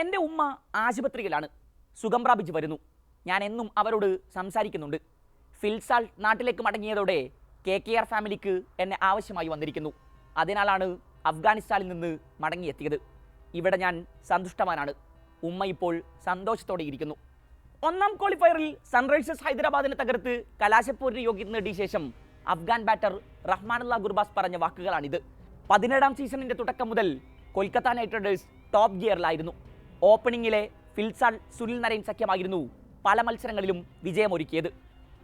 എന്റെ ഉമ്മ ആശുപത്രിയിലാണ്. സുഖം പ്രാപിച്ച് വരുന്നു. ഞാൻ എന്നും അവരോട് സംസാരിക്കുന്നുണ്ട്. ഫിൽസാൾ നാട്ടിലേക്ക് മടങ്ങിയതോടെ കെ കെ ആർ ഫാമിലിക്ക് എന്നെ ആവശ്യമായി വന്നിരിക്കുന്നു. അതിനാലാണ് അഫ്ഗാനിസ്ഥാനിൽ നിന്ന് മടങ്ങിയെത്തിയത്. ഇവിടെ ഞാൻ സന്തുഷ്ടവാനാണ്. ഉമ്മ ഇപ്പോൾ സന്തോഷത്തോടെ ഇരിക്കുന്നു. ഒന്നാം ക്വാളിഫയറിൽ സൺറൈസേഴ്സ് ഹൈദരാബാദിനെ തകർത്ത് കലാശപ്പൂരിന് യോഗ്യത നേടിയ ശേഷം അഫ്ഗാൻ ബാറ്റർ റഹ്മാനുള്ള ഗുർബാസ് പറഞ്ഞ വാക്കുകളാണിത്. പതിനേഴാം സീസണിന്റെ തുടക്കം മുതൽ കൊൽക്കത്ത നൈറ്റ് റൈഡേഴ്സ് ടോപ്പ് ഗിയറിലായിരുന്നു. ഓപ്പണിംഗിലെ ഫിൽസാൾ സുനിൽ നരൈൻ സഖ്യമായിരുന്നു പല മത്സരങ്ങളിലും വിജയമൊരുക്കിയത്.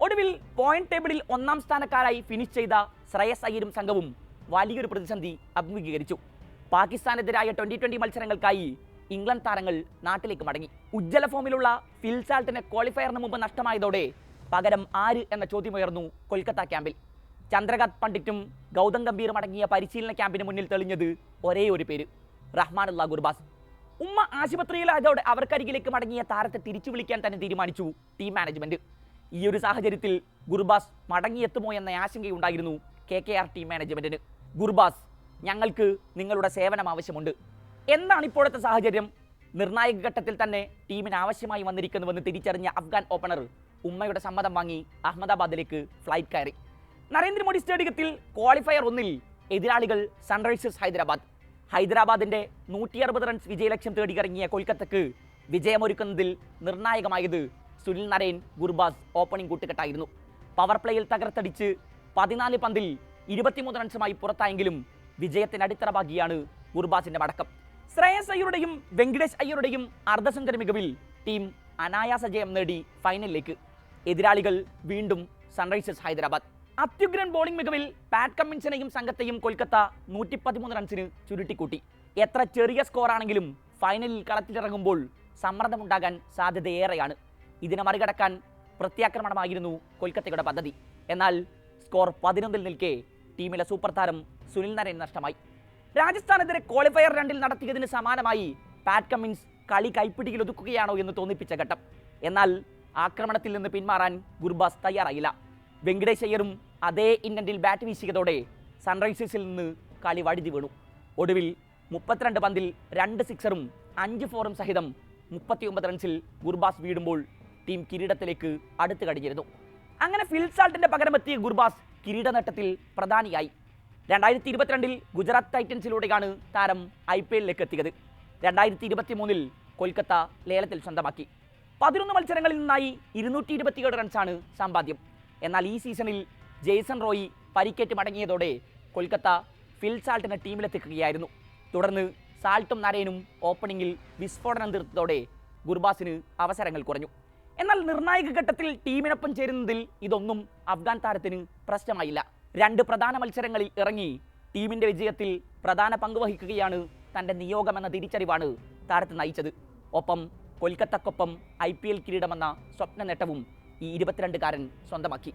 ഒടുവിൽ പോയിന്റ് ടേബിളിൽ ഒന്നാം സ്ഥാനക്കാരായി ഫിനിഷ് ചെയ്ത ശ്രേയസ് അയ്യരും സംഘവും വലിയൊരു പ്രതിസന്ധി അഭിമുഖീകരിച്ചു. പാകിസ്ഥാനെതിരായ ട്വന്റി ട്വന്റി മത്സരങ്ങൾക്കായി ഇംഗ്ലണ്ട് താരങ്ങൾ നാട്ടിലേക്ക് മടങ്ങി. ഉജ്ജ്വല ഫോമിലുള്ള ഫിൽസാൾട്ടിന് ക്വാളിഫയറിന് മുമ്പ് നഷ്ടമായതോടെ പകരം ആര് എന്ന ചോദ്യമുയർന്നു കൊൽക്കത്ത ക്യാമ്പിൽ. ചന്ദ്രകാന്ത് പണ്ഡിറ്റും ഗൗതം ഗംഭീറും അടങ്ങിയ പരിശീലന ക്യാമ്പിന് മുന്നിൽ തെളിഞ്ഞത് ഒരേ ഒരു പേര് റഹ്മാനുള്ള ഗുർബാസ്. ഉമ്മ ആശുപത്രിയിലായതോടെ അവർക്കരികിലേക്ക് മടങ്ങിയ താരത്തെ തിരിച്ചു വിളിക്കാൻ തന്നെ തീരുമാനിച്ചു ടീം മാനേജ്മെന്റ് ഈ ഒരു സാഹചര്യത്തിൽ ഗുർബാസ് മടങ്ങിയെത്തുമോ എന്ന ആശങ്കയുണ്ടായിരുന്നു കെ കെ ആർ ടീം മാനേജ്മെന്റിന് ഗുർബാസ് ഞങ്ങൾക്ക് നിങ്ങളുടെ സേവനം ആവശ്യമുണ്ട്. എന്താണ് ഇപ്പോഴത്തെ സാഹചര്യം? നിർണായക ഘട്ടത്തിൽ തന്നെ ടീമിന് ആവശ്യമായി വന്നിരിക്കുന്നുവെന്ന് തിരിച്ചറിഞ്ഞ അഫ്ഗാൻ ഓപ്പണർ ഉമ്മയുടെ സമ്മതം വാങ്ങി അഹമ്മദാബാദിലേക്ക് ഫ്ലൈറ്റ് കയറി. നരേന്ദ്രമോദി സ്റ്റേഡിയത്തിൽ ക്വാളിഫയർ ഒന്നിൽ എതിരാളികൾ സൺറൈസേഴ്സ് ഹൈദരാബാദ്. ഹൈദരാബാദിന്റെ നൂറ്റി അറുപത് റൺസ് വിജയലക്ഷ്യം തേടിയിറങ്ങിയ കൊൽക്കത്തക്ക് വിജയമൊരുക്കുന്നതിൽ നിർണായകമായത് സുനിൽ നരേൻ ഗുർബാസ് ഓപ്പണിംഗ് കൂട്ടുകെട്ടായിരുന്നു. പവർ പ്ലേയിൽ തകർത്തടിച്ച് പതിനാല് പന്തിൽ ഇരുപത്തിമൂന്ന് റൺസുമായി പുറത്തായെങ്കിലും വിജയത്തിന് അടിത്തറ ഭാഗിയാണ് ഗുർബാസിന്റെ മടക്കം. ശ്രേയസ് അയ്യരുടെയും വെങ്കടേഷ് അയ്യരുടെയും അർദ്ധസെഞ്ചുറി മികവിൽ ടീം അനായാസ ജയം നേടി ഫൈനലിലേക്ക്. എതിരാളികൾ വീണ്ടും സൺറൈസേഴ്സ് ഹൈദരാബാദ്. അത്യുഗ്രൻ ബോളിംഗ് മികവിൽ പാറ്റ് കമ്മിൻസിനെയും സംഘത്തെയും കൊൽക്കത്ത നൂറ്റി പതിമൂന്ന് റൺസിന് ചുരുട്ടിക്കൂട്ടി. എത്ര ചെറിയ സ്കോറാണെങ്കിലും ഫൈനലിൽ കളത്തിലിറങ്ങുമ്പോൾ സമ്മർദ്ദമുണ്ടാകാൻ സാധ്യതയേറെയാണ്. ഇതിനെ മറികടക്കാൻ പ്രത്യാക്രമണമായിരുന്നു കൊൽക്കത്തയുടെ പദ്ധതി. എന്നാൽ സ്കോർ പതിനൊന്നിൽ നിൽക്കെ ടീമിലെ സൂപ്പർ താരം സുനിൽ നരൻ നഷ്ടമായി. രാജസ്ഥാനെതിരെ ക്വാളിഫയർ രണ്ടിൽ നടത്തിയതിന് സമാനമായി പാറ്റ് കമ്മിൻസ് കളി കൈപ്പിടിയിൽ ഒതുക്കുകയാണോ എന്ന് തോന്നിപ്പിച്ച ഘട്ടം. എന്നാൽ ആക്രമണത്തിൽ നിന്ന് പിന്മാറാൻ ഗുർബാസ് തയ്യാറായില്ല. വെങ്കടേഷ് അയ്യറും അതേ ഇന്നന്റിൽ ബാറ്റ് വീശിയതോടെ സൺറൈസേഴ്സിൽ നിന്ന് കളി വഴുതി വീണു. ഒടുവിൽ മുപ്പത്തിരണ്ട് പന്തിൽ രണ്ട് സിക്സറും അഞ്ച് ഫോറും സഹിതം മുപ്പത്തിയൊമ്പത് റൺസിൽ ഗുർബാസ് വീടുമ്പോൾ ടീം കിരീടത്തിലേക്ക് അടുത്ത് കഴിഞ്ഞിരുന്നു അങ്ങനെ ഫിൽസാൾട്ടിന്റെ പകരമെത്തിയ ഗുർബാസ് കിരീട നേട്ടത്തിൽ പ്രധാനിയായി. രണ്ടായിരത്തി ഇരുപത്തിരണ്ടിൽ ഗുജറാത്ത് ടൈറ്റൻസിലൂടെയാണ് താരം ഐ പി എല്ലിലേക്ക് എത്തിയത്. രണ്ടായിരത്തി ഇരുപത്തി മൂന്നിൽ കൊൽക്കത്ത ലേലത്തിൽ സ്വന്തമാക്കി. പതിനൊന്ന് മത്സരങ്ങളിൽ നിന്നായി ഇരുന്നൂറ്റി ഇരുപത്തിയേഴ് റൺസാണ് സമ്പാദ്യം. എന്നാൽ ഈ സീസണിൽ ജെയ്സൺ റോയി പരിക്കേറ്റ് മടങ്ങിയതോടെ കൊൽക്കത്ത ഫിൽ സാൾട്ടിനെ ടീമിലെത്തിക്കുകയായിരുന്നു. തുടർന്ന് സാൾട്ടും നരേനും ഓപ്പണിംഗിൽ വിസ്ഫോടനം തീർത്തതോടെ ഗുർബാസിന് അവസരങ്ങൾ കുറഞ്ഞു. എന്നാൽ നിർണായക ഘട്ടത്തിൽ ടീമിനൊപ്പം ചേരുന്നതിൽ ഇതൊന്നും അഫ്ഗാൻ താരത്തിന് പ്രശ്നമായില്ല. രണ്ട് പ്രധാന മത്സരങ്ങളിൽ ഇറങ്ങി ടീമിന്റെ വിജയത്തിൽ പ്രധാന പങ്കുവഹിക്കുകയാണ് തന്റെ നിയോഗമെന്ന തിരിച്ചറിവാണ് താരത്തെ നയിച്ചത്. ഒപ്പം കൊൽക്കത്തക്കൊപ്പം ഐ പി എൽ കിരീടമെന്ന സ്വപ്ന നേട്ടവും ഈ ഇരുപത്തിരണ്ടുകാരൻ സ്വന്തമാക്കി.